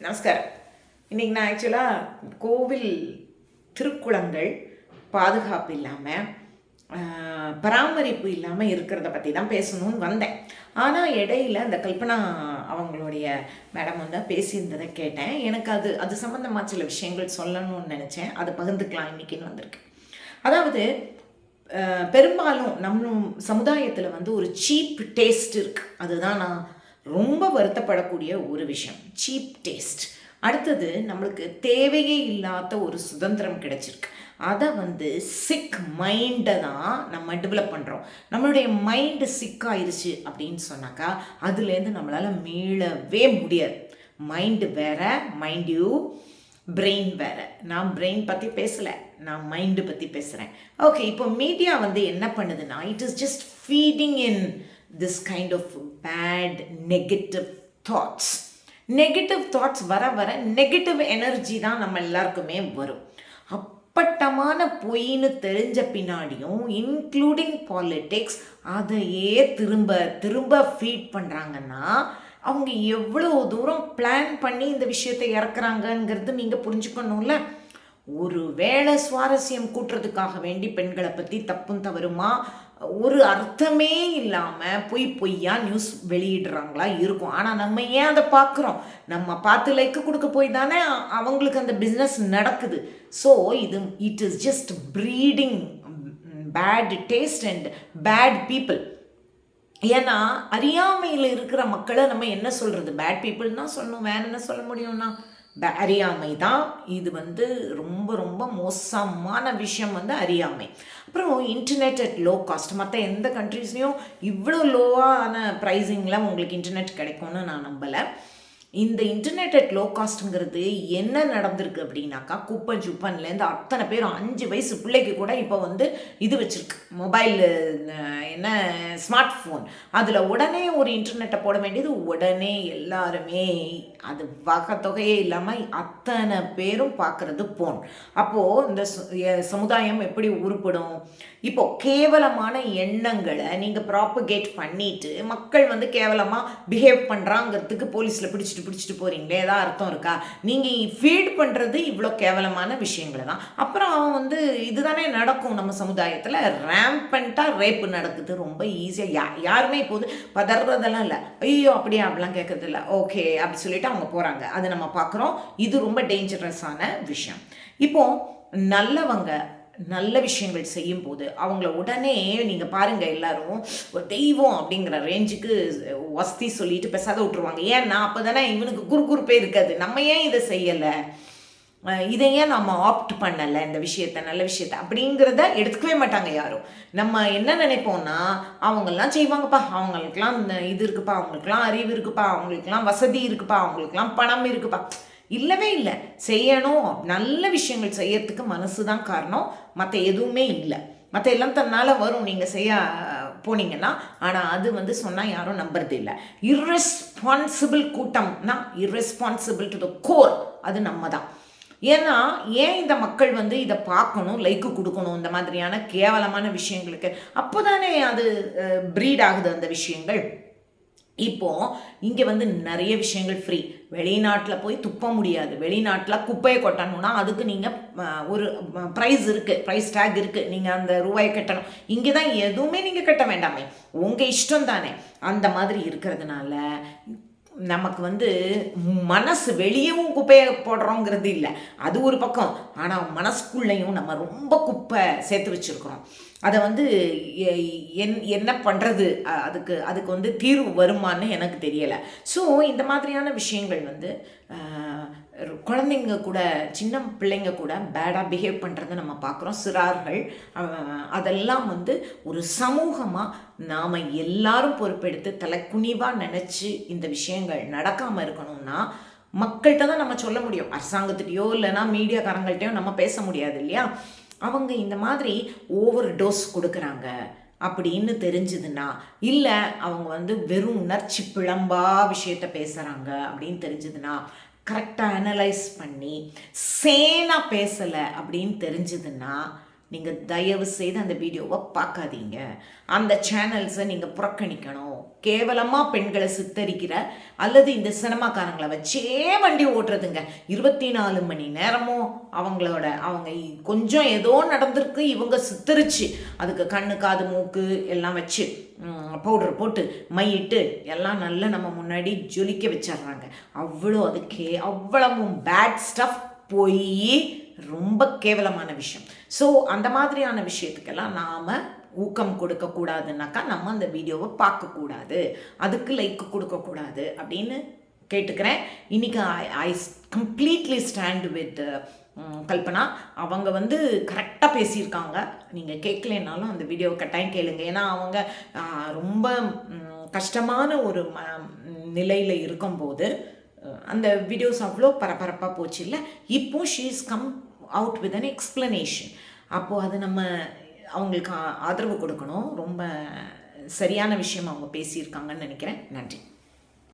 நமஸ்காரம். இன்றைக்கி நான் ஆக்சுவலாக கோவில் திருக்குளங்கள் பாதுகாப்பு இல்லாமல் பராமரிப்பு இல்லாமல் இருக்கிறத பற்றி தான் பேசணும்னு வந்தேன். ஆனால் இடையில அந்த கல்பனா அவங்களுடைய மேடம் வந்து பேசியிருந்ததை கேட்டேன். எனக்கு அது அது சம்மந்தமாக சில விஷயங்கள் சொல்லணும்னு நினச்சேன். அதை பகிர்ந்துக்கலாம் இன்றைக்கின்னு வந்திருக்கு. அதாவது பெரும்பாலும் நம்ம சமுதாயத்தில் வந்து ஒரு சீப் டேஸ்ட் இருக்குது அதுதான் நான் ரொம்ப வருத்தப்படக்கூடிய ஒரு விஷயம். சீப் டேஸ்ட் அடுத்தது நம்மளுக்கு தேவையே இல்லாத ஒரு சுதந்திரம் கிடைச்சிருக்கு. அதை வந்து சிக் மைண்டை தான் நம்ம டெவலப் பண்ணுறோம் நம்மளுடைய மைண்டு சிக் ஆயிடுச்சு அப்படின்னு சொன்னாக்கா அதுலேருந்து நம்மளால் மீளவே முடியாது. மைண்டு வேற மைண்ட் யூ பிரெயின் வேற. நான் பிரெயின் பற்றி பேசலை நான் மைண்டு பற்றி பேசுகிறேன் ஓகே இப்போ மீடியா வந்து என்ன பண்ணுதுன்னா it is just feeding in this kind of bad negative thoughts negative thoughts வர வர நெகட்டிவ் எனர்ஜி தான் நம்ம எல்லாருக்குமே வரும். அப்பட்டமான பொய்ன்னு தெரிஞ்ச பின்னாடியும் இன்க்ளூடிங் பாலிட்டிக்ஸ் அதையே திரும்ப திரும்ப ஃபீட் பண்ணுறாங்கன்னா அவங்க எவ்வளோ தூரம் பிளான் பண்ணி இந்த விஷயத்தை இறக்குறாங்கங்கிறது நீங்கள் புரிஞ்சுக்கணும்ல? ஒரு வேளை சுவாரஸ்யம் கூட்டுறதுக்காக வேண்டி பெண்களை பற்றி தப்பும் தவறுமா? ஒரு அர்த்தமே இல்லாமல் பொய் பொய்யா நியூஸ் வெளியிடுறாங்களா? இருக்கும். ஆனால் நம்ம ஏன் அதை பார்க்குறோம்? நம்ம பார்த்து லைக்கு கொடுக்க போய் தானே அவங்களுக்கு அந்த பிஸ்னஸ் நடக்குது. ஸோ இது it is just breeding bad taste and bad people ஏன்னா அறியாமையில் இருக்கிற மக்களை நம்ம என்ன சொல்கிறது பேட் பீப்புள் தான் சொல்லணும். வேற என்ன சொல்ல முடியும்னா? அறியாமை தான். இது வந்து ரொம்ப ரொம்ப மோசமான விஷயம் வந்து அறியாமை. அப்புறம் இன்டர்நெட் அட் லோ காஸ்ட் மற்ற எந்த கண்ட்ரீஸ்லேயும் இவ்வளோ லோவான ப்ரைஸிங்கில் உங்களுக்கு இன்டர்நெட் கிடைக்கும்னு நான் நம்பலை. இந்த இன்டர்நெட் அட் லோ காஸ்ட்டுங்கிறது என்ன நடந்திருக்கு அப்படின்னாக்கா குப்பன் சுப்பன்லேருந்து அத்தனை பேர் அஞ்சு வயசு பிள்ளைக்கு கூட இப்போ வந்து இது வச்சுருக்கு. மொபைல் என்ன ஸ்மார்ட் ஃபோன் அதில் உடனே ஒரு இன்டர்நெட்டை போட வேண்டியது உடனே எல்லாருமே. அது வகை தொகையே இல்லாமல் அத்தனை பேரும் பார்க்குறது போன் அப்போது இந்த சு- சமுதாயம் எப்படி உருப்படும்? இப்போ கேவலமான எண்ணங்களை நீங்கள் ப்ராப்பகேட் பண்ணிவிட்டு மக்கள் வந்து கேவலமாக பிஹேவ் பண்ணுறாங்கிறதுக்கு போலீஸில் பிடிச்சிட்டு பிடிச்சிட்டு போகிறீங்களே ஏதாவது அர்த்தம் இருக்கா? நீங்கள் ஃபீட் பண்ணுறது இவ்வளோ கேவலமான விஷயங்களை தான் அப்புறம் அவன் வந்து இதுதானே நடக்கும் நம்ம சமுதாயத்தில். ரேம்பண்ட்டாக ரேப்பு நடக்குது ரொம்ப ஈஸியாக யா யாருமே இப்போது பதறதெல்லாம் இல்லை. ஐயோ அப்படியே? அப்படிலாம் கேட்குறதில்ல இல்லை. ஓகே அப்படி சொல்லிட்டு அவங்க போகிறாங்க அது நம்ம பார்க்குறோம் இது ரொம்ப டேஞ்சரஸான விஷயம். இப்போது நல்லவங்க நல்ல விஷயங்கள் செய்யும் போது அவங்கள உடனே நீங்கள் பாருங்கள் எல்லாரும் ஒரு தெய்வம் அப்படிங்கிற ரேஞ்சுக்கு வசதி சொல்லிட்டு பெசாத விட்டுருவாங்க. ஏன்னா அப்போ தானே இவனுக்கு குறுகுறுப்பே இருக்காது. நம்ம ஏன் இதை செய்யலை? இதை ஏன் நம்ம ஆப்ட் பண்ணலை இந்த விஷயத்த நல்ல விஷயத்த? அப்படிங்கிறத எடுத்துக்கவே மாட்டாங்க யாரும். நம்ம என்ன நினைப்போம்னா அவங்கெல்லாம் செய்வாங்கப்பா. அவங்களுக்கெல்லாம் இந்த இது இருக்குப்பா. அவங்களுக்கெல்லாம் அறிவு இருக்குப்பா. அவங்களுக்கெல்லாம் வசதி இருக்குப்பா. அவங்களுக்குலாம் பணம் இருக்குப்பா. இல்லவே இல்லை. செய்யணும் நல்ல விஷயங்கள் செய்யறதுக்கு மனசு தான் காரணம். மற்ற எதுவுமே இல்லை. மற்ற எல்லாம் தன்னால் வரும். நீங்கள் செய்ய போனீங்கன்னா ஆனால் அது வந்து சொன்னால் யாரும் நம்புறது இல்லை. இர்ரெஸ்பான்சிபிள் கூட்டம்னா இர்ரெஸ்பான்சிபிள் டு த கோர் அது நம்ம தான் ஏன்னா ஏன் இந்த மக்கள் வந்து இதை பார்க்கணும் லைக்கு கொடுக்கணும் இந்த மாதிரியான கேவலமான விஷயங்களுக்கு? அப்போதானே அது ப்ரீட் ஆகுது அந்த விஷயங்கள். இப்போது இங்கே வந்து நிறைய விஷயங்கள் ஃப்ரீ வெளிநாட்டில் போய் துப்ப முடியாது. வெளிநாட்டில் குப்பையை கொட்டணும்னா அதுக்கு நீங்கள் ஒரு ப்ரைஸ் இருக்குது ப்ரைஸ் டேக் இருக்குது நீங்கள் அந்த ரூபாயை கட்டணும். இங்கே தான் எதுவுமே நீங்கள் கட்ட வேண்டாமே. உங்கள் இஷ்டம் தானே அந்த மாதிரி இருக்கிறதுனால நமக்கு வந்து மனசு வெளியவும் குப்பையை போடுறோங்கிறது இல்லை. அது ஒரு பக்கம். ஆனால் மனசுக்குள்ளேயும் நம்ம ரொம்ப குப்பை சேர்த்து வச்சுருக்குறோம். அதை வந்து எ- என் என்ன பண்ணுறது அதுக்கு அதுக்கு வந்து தீர்வு வருமான்னு எனக்கு தெரியலை. ஸோ இந்த மாதிரியான விஷயங்கள் வந்து குழந்தைங்க கூட சின்ன பிள்ளைங்க கூட பேடாக பிஹேவ் பண்ணுறதை நம்ம பார்க்குறோம். சிறார்கள் அதெல்லாம் வந்து ஒரு சமூகமாக நாம் எல்லாரும் பொறுப்பெடுத்து தலை குனிவாக நினச்சி இந்த விஷயங்கள் நடக்காமல் இருக்கணும்னா மக்கள்கிட்ட தான் நம்ம சொல்ல முடியும். அரசாங்கத்திட்டையோ இல்லைன்னா மீடியாக்காரங்கள்ட்டையோ நம்ம பேச முடியாது இல்லையா? அவங்க இந்த மாதிரி ஓவர் டோஸ் கொடுக்குறாங்க அப்படின்னு தெரிஞ்சுதுன்னா இல்லை அவங்க வந்து வெறும் உணர்ச்சி பிழம்பா விஷயத்த பேசுகிறாங்க அப்படின்னு தெரிஞ்சுதுன்னா கரெக்டாக அனலைஸ் பண்ணி சேனாக பேசலை அப்படின்னு தெரிஞ்சதுன்னா நீங்கள் தயவு செய்து அந்த வீடியோவை பார்க்காதீங்க. அந்த சேனல்ஸை நீங்கள் புறக்கணிக்கணும். கேவலமாக பெண்களை சித்தரிக்கிற அல்லது இந்த சினிமாக்காரங்களை வச்சே வண்டி ஓட்டுறதுங்க. இருபத்தி நாலு மணி நேரமும் அவங்களோட அவங்க கொஞ்சம் ஏதோ நடந்திருக்கு இவங்க சித்தரிச்சு அதுக்கு கண்ணு காது மூக்கு எல்லாம் வச்சு பவுடர் போட்டு மையிட்டு எல்லாம் நல்லா நம்ம முன்னாடி ஜொலிக்க வச்சிடுறாங்க. அவ்வளோ அதுக்கே அவ்வளவும் பேட் ஸ்டஃப் போய் ரொம்ப கேவலமான விஷயம். ஸோ அந்த மாதிரியான விஷயத்துக்கெல்லாம் நாம் ஊக்கம் கொடுக்கக்கூடாதுன்னாக்கா நம்ம அந்த வீடியோவை பார்க்கக்கூடாது. அதுக்கு லைக் கொடுக்கக்கூடாது அப்படின்னு கேட்டுக்கிறேன். இன்னைக்கு I I completely stand with Kalpana. அவங்க வந்து கரெக்டாக பேசியிருக்காங்க. நீங்கள் கேட்கலனாலும் அந்த வீடியோவை கட்டாயம் கேளுங்க. ஏன்னா அவங்க ரொம்ப கஷ்டமான ஒரு ம நிலையில் இருக்கும்போது அந்த வீடியோஸ் அவ்வளோ பரபரப்பாக போச்சு இல்லை? இப்போ she's come out with an explanation அப்போது அது நம்ம அவங்களுக்கு ஆதரவு கொடுக்கணும். ரொம்ப சரியான விஷயம் அவங்க பேசியிருக்காங்கன்னு நினைக்கிறேன். நன்றி.